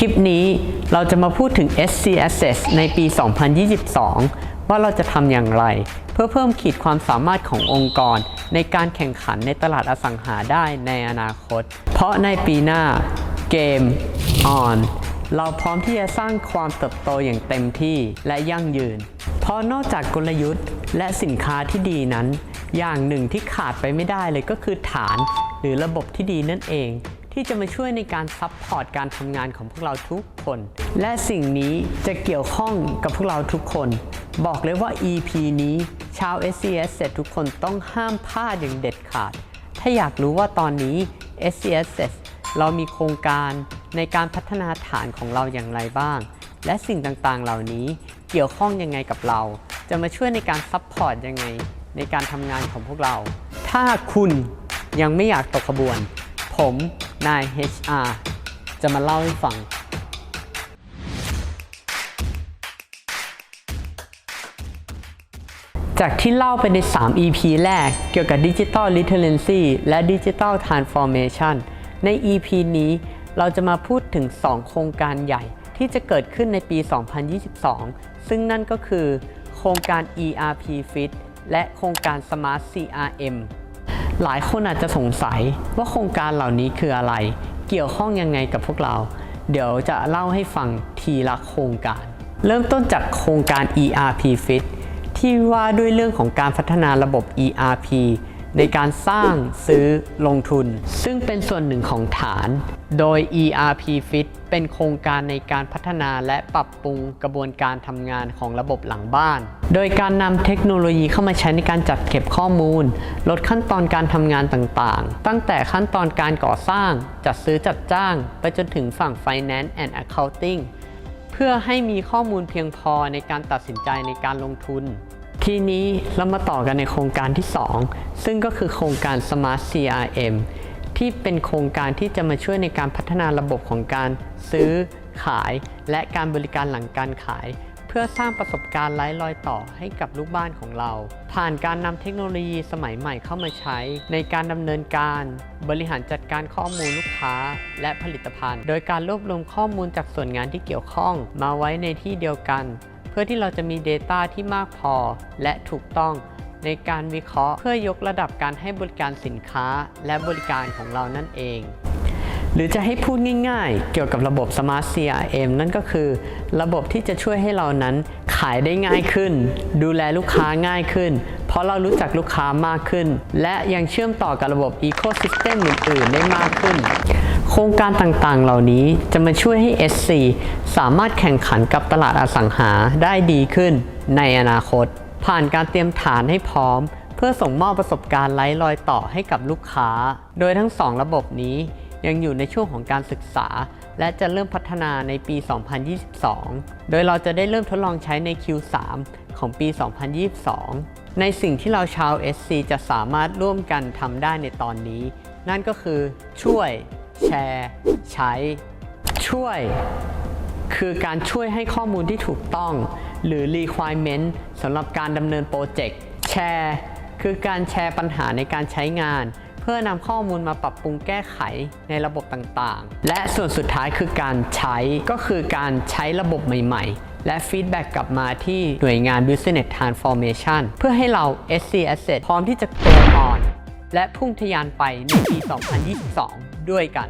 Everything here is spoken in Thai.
คลิปนี้เราจะมาพูดถึง SC Access ในปี 2022 ว่าเราจะทำอย่างไร เพื่อเพิ่มขีดความสามารถขององค์กร ในการแข่งขันในตลาดอสังหาได้ในอนาคต เพราะในปีหน้าเกม on เราพร้อมที่จะสร้างความเติบโตอย่างเต็มที่และยั่งยืน เพราะนอกจากกลยุทธ์ และสินค้าที่ดีนั้น อย่างหนึ่งที่ขาดไปไม่ได้เลยก็คือฐาน หรือระบบที่ดีนั่นเอง ที่จะมาช่วยในการซัพพอร์ตการทำงานของพวกเราทุกคน และสิ่งนี้จะเกี่ยวข้องกับพวกเราทุกคน บอกเลยว่า EP นี้ชาว SCS เสร็จทุกคนต้องห้ามพลาดอย่างเด็ดขาด ถ้าอยากรู้ว่าตอนนี้ SCS เรามีโครงการในการพัฒนาฐานของเราอย่างไรบ้าง และสิ่งต่างๆ เหล่านี้เกี่ยวข้องยังไงกับเรา จะมาช่วยในการซัพพอร์ตยังไง ในการทำงานของพวกเรา ถ้าคุณยังไม่อยากตกขบวน ผม นาย HR จะมาเล่าให้ฟัง จากที่เล่าไปใน 3 EP แรกเกี่ยวกับ Digital Literacy และ Digital Transformation ใน EP นี้เราจะมาพูดถึง 2 โครงการใหญ่ที่จะเกิดขึ้นในปี 2022 ซึ่งนั่นก็คือ โครงการ ERP Fit และโครงการ Smart CRM หลายคนอาจจะสงสัยว่าโครงการเหล่านี้คืออะไร เกี่ยวข้องยังไงกับพวกเรา เดี๋ยวจะเล่าให้ฟังทีละโครงการ เริ่มต้นจากโครงการ ERP Fit ที่ว่าด้วยเรื่องของการพัฒนาระบบ ERP ในการสร้างซื้อลงทุน ซึ่งเป็นส่วนหนึ่งของฐาน โดย ERP Fit เป็นโครงการในการพัฒนาและปรับปรุงกระบวนการทำงานของระบบหลังบ้าน โดยการนำเทคโนโลยีเข้ามาใช้ในการจัดเก็บข้อมูล ลดขั้นตอนการทำงานต่างๆ ตั้งแต่ขั้นตอนการก่อสร้าง จัดซื้อจัดจ้าง ไปจนถึงฝั่ง Finance and Accounting เพื่อให้มีข้อมูลเพียงพอในการตัดสินใจในการลงทุน ทีนี้เรามาต่อกันในโครงการที่ 2 ซึ่งก็คือโครงการ Smart CRM ที่เป็นโครงการที่จะมาช่วยในการพัฒนาระบบของการซื้อขาย และการบริการหลังการขาย เพื่อสร้างประสบการณ์ไร้รอยต่อให้กับลูกบ้านของเรา ผ่านการนำเทคโนโลยีสมัยใหม่เข้ามาใช้ ในการดำเนินการ บริหารจัดการข้อมูลลูกค้า และผลิตภัณฑ์ โดยการรวบรวมข้อมูลจากส่วนงานที่เกี่ยวข้อง มาไว้ในที่เดียวกัน เพื่อที่เราจะมี Data ที่มากพอและถูกต้อง ในการวิเคราะห์เพื่อยกระดับการให้บริการสินค้าและบริการของเรานั่นเอง หรือจะให้พูดง่ายๆ เกี่ยวกับระบบ Smart CRM นั่นก็คือ ระบบที่จะช่วยให้เรานั้นขายได้ง่ายขึ้น ดูแลลูกค้าง่ายขึ้น เพราะเรารู้จักลูกค้ามากขึ้น และยังเชื่อมต่อกับระบบ Ecosystem อื่นๆ ได้มากขึ้น โครงการต่างๆ เหล่านี้จะมาช่วยให้ SC สามารถแข่งขันกับตลาดอสังหาได้ดีขึ้นในอนาคต ผ่านการเตรียมฐานให้พร้อม เพื่อส่งมอบประสบการณ์ไร้รอยต่อให้กับลูกค้า โดยทั้งสองระบบนี้ยังอยู่ในช่วงของการศึกษา และจะเริ่มพัฒนาในปี 2022 โดยเราจะได้เริ่มทดลองใช้ใน Q3 ของปี 2022 ในสิ่งที่เราชาว SC จะสามารถร่วมกันทำได้ในตอนนี้ นั่นก็คือช่วย แชร์ ใช้ ช่วย คือการช่วยให้ข้อมูลที่ถูกต้อง หรือ requirement สำหรับการดำเนินโปรเจกต์แชร์คือการแชร์ปัญหาในการใช้งาน เพื่อนำข้อมูลมาปรับปรุงแก้ไขในระบบต่างๆ และส่วนสุดท้ายคือการใช้ก็คือการใช้ระบบใหม่ๆ และฟีดแบ็กกลับมาที่หน่วยงาน Business Transformation เพื่อให้เรา SC Asset พร้อมที่จะ go on และพุ่งทะยานไปในปี 2022 ด้วยกัน